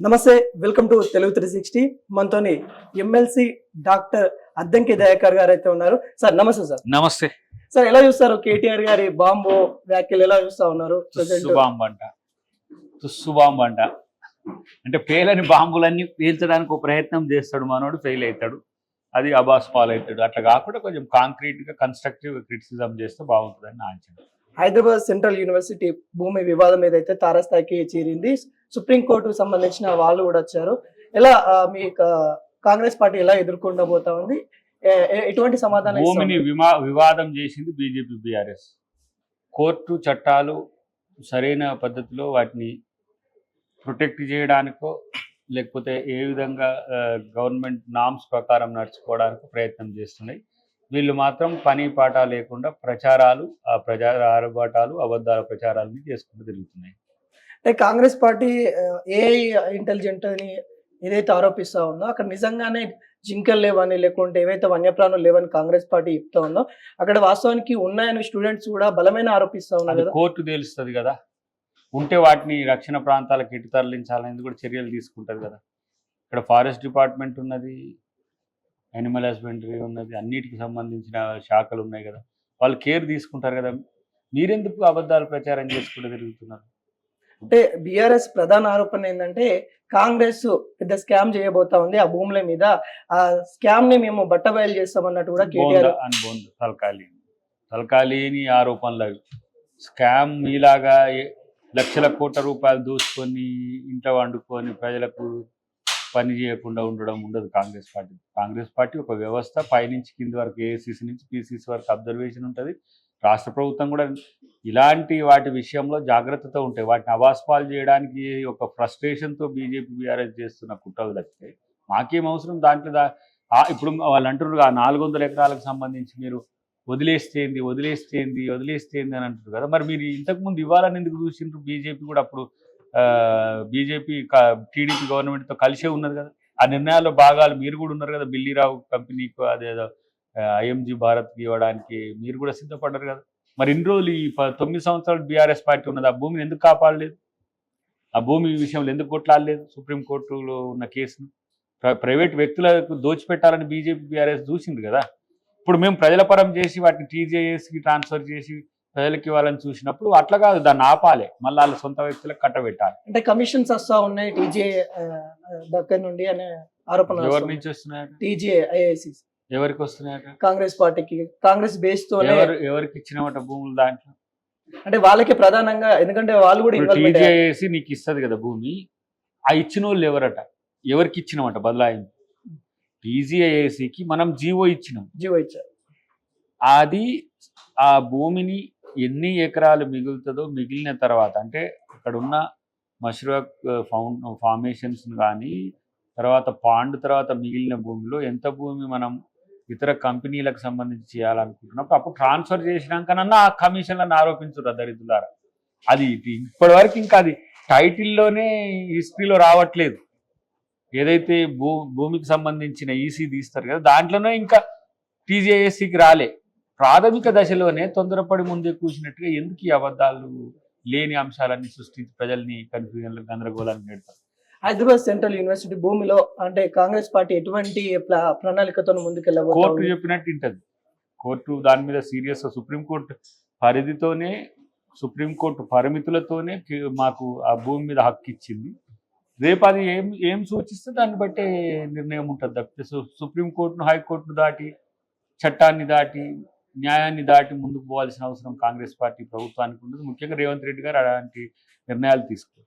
నమస్తే welcome to Telugu three sixty. మనతోని MLC doctor Addanki Dayakar గారు అయితే ఉన్నారు. సార్ నమస్తే సార్. నమస్తే. సార్ ఎలా చూస్తారు కేటీఆర్ గారి బాంబు వ్యాఖ్యలు? ఎలా చూస్తా ఉన్నారు? బాంబు అంట తుస్సు బాంబు అంట అంటే పేలని బాంబులన్నీ పేల్చడానికి ఒక ప్రయత్నం చేస్తాడు మనోడు ఫెయిల్ అవుతాడు. అది అబాస్ పాల్ అవుతాడు అట్లా కాకుండా కొంచెం కాంక్రీట్గా కన్స్ట్రక్టివ్ క్రిటిసిజం చేస్తే బాగుంటుందని నా అంచనా. హైదరాబాద్ సెంట్రల్ యూనివర్సిటీ భూమి వివాదం ఏదైతే తారాస్థాయికి చేరింది సుప్రీంకోర్టుకు సంబంధించిన వాళ్ళు కూడా వచ్చారు. ఎలా మీ కాంగ్రెస్ పార్టీ ఎలా ఎదుర్కొండబోతా ఉంది? ఎటువంటి సమాధానం భూమిని వివాదం చేసింది బీజేపీ బీఆర్ఎస్. కోర్టు చట్టాలు సరైన పద్ధతిలో వాటిని ప్రొటెక్ట్ చేయడానికో లేకపోతే ఏ విధంగా గవర్నమెంట్ నామ్స్ ప్రకారం నడుచుకోవడానికి ప్రయత్నం చేస్తున్నాయి. వీళ్ళు మాత్రం పని పాట లేకుండా ప్రచారాలు ఆ ప్రచార ఆరబాటాలు అబద్ధాల ప్రచారాలని చేసుకుంటూ తిరుగుతున్నాయి. అంటే కాంగ్రెస్ పార్టీ ఏ ఇంటెలిజెంట్ అని ఏదైతే ఆరోపిస్తా ఉందో అక్కడ నిజంగానే జింకలు లేవని లేకుంటే ఏవైతే వన్యప్రాణులు లేవని కాంగ్రెస్ పార్టీ చెప్తా ఉందో అక్కడ వాస్తవానికి ఉన్నాయని స్టూడెంట్స్ కూడా బలమైన ఆరోపిస్తా ఉన్నారు కోర్టు తేలుస్తుంది కదా. ఉంటే వాటిని రక్షణ ప్రాంతాలకు ఇటు తరలించాలని కూడా చర్యలు తీసుకుంటుంది కదా. ఇక్కడ ఫారెస్ట్ డిపార్ట్మెంట్ ఉన్నది యానిమల్ హస్బెండరీ ఉన్నది అన్నిటికి సంబంధించిన శాఖలు ఉన్నాయి కదా. వాళ్ళు కేర్ తీసుకుంటారు కదా. మీరెందుకు అబద్ధాలు ప్రచారం చేసుకుంటూ తిరుగుతున్నారు? అంటే బీఆర్ఎస్ ప్రధాన ఆరోపణ ఏంటంటే కాంగ్రెస్ పెద్ద స్కామ్ చేయబోతా ఉంది. ఆ భూముల మీద ఆ స్కామ్ని మేము బట్టబయలు చేస్తామన్నట్టు కూడా కేటీఆర్ తలకాలి. తలకాలిని ఆరోపణలు అవి. స్కామ్ మీలాగా ఏ- లక్షల కోట్ల రూపాయలు దోచుకొని ఇంట్లో వండుకొని ప్రజలకు పని చేయకుండా ఉండడం ఉండదు కాంగ్రెస్ పార్టీ. కాంగ్రెస్ పార్టీ ఒక వ్యవస్థ పైనుంచి కింది వరకు ఏఐసిసి నుంచి పిసిసి వరకు అబ్జర్వేషన్ ఉంటుంది. రాష్ట్ర ప్రభుత్వం కూడా ఇలాంటి వాటి విషయంలో జాగ్రత్తతో ఉంటాయి వాటిని అవాస్పాలు చేయడానికి ఒక ఫ్రస్ట్రేషన్తో బీజేపీ బీఆర్ఎస్ చేస్తున్న కుట్రలు తప్పితే మాకేం అవసరం? దాంట్లో దా ఇప్పుడు వాళ్ళు అంటున్నారు ఆ నాలుగు వందల ఎకరాలకు సంబంధించి మీరు వదిలేస్తేంది వదిలేస్తేంది వదిలేస్తేంది అని అంటారు కదా. మరి మీరు ఇంతకుముందు ఇవ్వాలని ఎందుకు చూసిండ్రు? బీజేపీ కూడా అప్పుడు బీజేపీ టీడీపీ గవర్నమెంట్తో కలిసే ఉన్నది కదా. ఆ నిర్ణయాల్లో భాగాలు మీరు కూడా ఉన్నారు కదా బిల్లీరావు కంపెనీకి అదేదో ఐఎంజీ భారత్కి ఇవ్వడానికి మీరు కూడా సిద్ధపడ్డారు కదా. మరి ఇన్ని రోజులు ఈ తొమ్మిది సంవత్సరాలు బీఆర్ఎస్ పార్టీ ఉన్నది ఆ భూమిని ఎందుకు కాపాడలేదు? ఆ భూమి విషయంలో ఎందుకు కొట్లాడలేదు సుప్రీంకోర్టులో ఉన్న కేసును? ప్ర- ప్రైవేట్ వ్యక్తులకు దోచిపెట్టాలని బీజేపీ బీఆర్ఎస్ చూసింది కదా. ఇప్పుడు మేము ప్రజల పరం చేసి వాటిని టీజేఎస్కి ట్రాన్స్ఫర్ చేసి ప్రజలకు ఇవ్వాలని చూసినప్పుడు అట్లా కాదు దాన్ని ఆపాలి. మళ్ళీ వాళ్ళ సొంత వ్యక్తులకు కట్టబెట్టాలి అంటే కమిషన్స్ వస్తా ఉన్నాయి టీజే దగ్గర నుండి అనే ఆరోపణ ఎవరి నుంచి వస్తున్నాయట? టీజే ఐఐసి ఎవరికి వస్తున్నాయట? కాంగ్రెస్ పార్టీకి కాంగ్రెస్ బేస్ తోనే ఎవరు ఎవరికి ఇచ్చినమాట భూములు దాంట్లో? అంటే వాళ్ళకి ప్రధానంగా ఎందుకంటే వాళ్ళు కూడా టీజేఏసి నీకు ఇస్తుంది కదా భూమి. ఆ ఇచ్చిన వాళ్ళు ఎవరట? ఎవరికి ఇచ్చినామట బదలాయింపు టీజీఐఏసికి మనం జీవో ఇచ్చినాం. జీవో ఇచ్చారు. అది ఆ భూమిని ఎన్ని ఎకరాలు మిగులుతుందో మిగిలిన తర్వాత అంటే అక్కడ ఉన్న మష్రూక్ ఫౌండ్ ఫార్మేషన్స్ కానీ తర్వాత పాండ్ తర్వాత మిగిలిన భూమిలో ఎంత భూమి మనం ఇతర కంపెనీలకు సంబంధించి చేయాలనుకుంటున్నప్పుడు అప్పుడు ట్రాన్స్ఫర్ చేసినాకనన్నా ఆ కమిషన్లను ఆరోపించరు దరిద్రులారా అది ఇప్పటివరకు ఇంకా అది టైటిల్లోనే హిస్టరీలో రావట్లేదు. ఏదైతే భూ భూమికి సంబంధించిన ఈసీ తీస్తారు కదా దాంట్లోనే ఇంకా టీజేఎస్సికి రాలే. ప్రాథమిక దశలోనే తొందరపడి ముందే కూర్చున్నట్టుగా ఎందుకు ఈ అబద్ధాలు లేని అంశాలన్నీ సృష్టించి ప్రజల్ని కన్ఫ్యూజన్ గందరగోళానికి పెడతారు హైదరాబాద్ సెంట్రల్ యూనివర్సిటీ భూమిలో అంటే కాంగ్రెస్ పార్టీ ఎటువంటి ప్రణాళికతో కోర్టు ముందుకెళ్ళబోతుంది చెప్పినట్టు ఉంటుంది కోర్టు దాని మీద సీరియస్ సుప్రీంకోర్టు పరిధితోనే సుప్రీంకోర్టు పరిమితులతోనే మాకు ఆ భూమి మీద హక్కు ఇచ్చింది. రేపు అది ఏం ఏం సూచిస్తే దాన్ని బట్టే నిర్ణయం ఉంటుంది తప్పితే సుప్రీంకోర్టును హైకోర్టును దాటి చట్టాన్ని దాటి న్యాయాన్ని దాటి ముందుకు పోవాల్సిన అవసరం కాంగ్రెస్ పార్టీ ప్రభుత్వానికి ఉండదు. ముఖ్యంగా రేవంత్ రెడ్డి గారు అలాంటి నిర్ణయాలు తీసుకోరు.